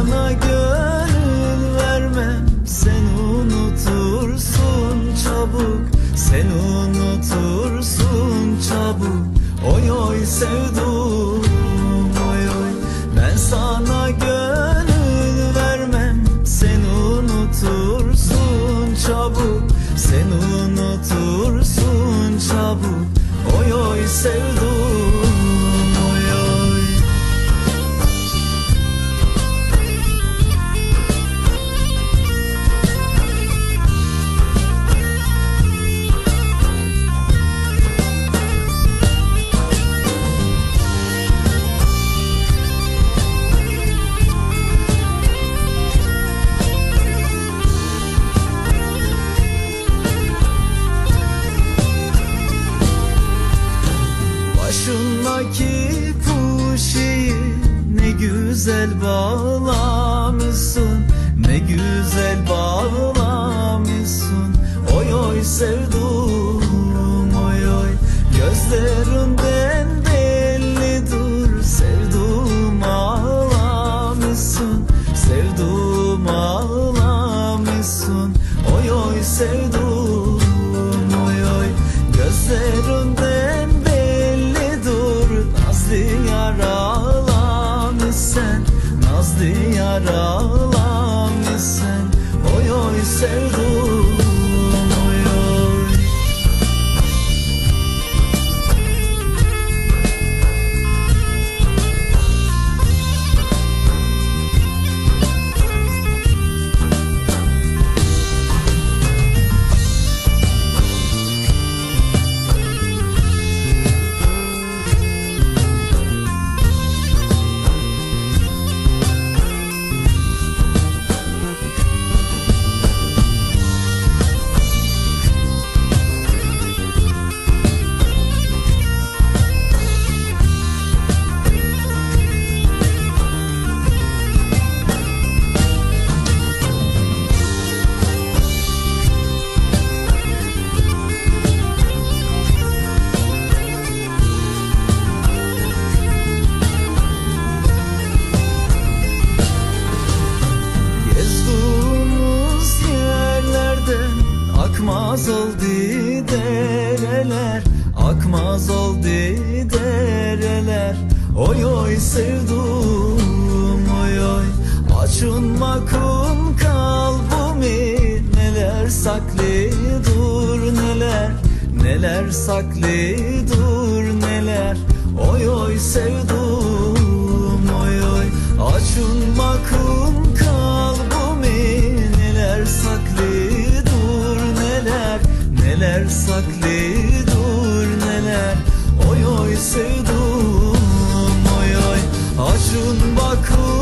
sana gönül vermem Sen unutursun çabuk. Sen unutursun çabuk. Oy oy sevdum oy oy. Ben sana gönül vermem Sen unutursun çabuk. Sen unutursun çabuk. Oy oy sevdum güzel bağlamışsın. Ne güzel bağlamışsın. Oy oy sevdum oy oy. Gözlerinden bellidir Sevdum ağlamışsın. Sevdum ağlamışsın. Oy oy sevdum oy oy. Gözlerinden Nazlı yaralamışsın Oy oy sevdum dereler Akmaz oldu dereler. Oy oy sevdum oy oy. Açılmakın kalbimi Neler saklı dur neler Neler. Saklı dur neler. Oy oy sevdum Neler saklı dur neler. Oy oy sevdum oy oy. Açın bakın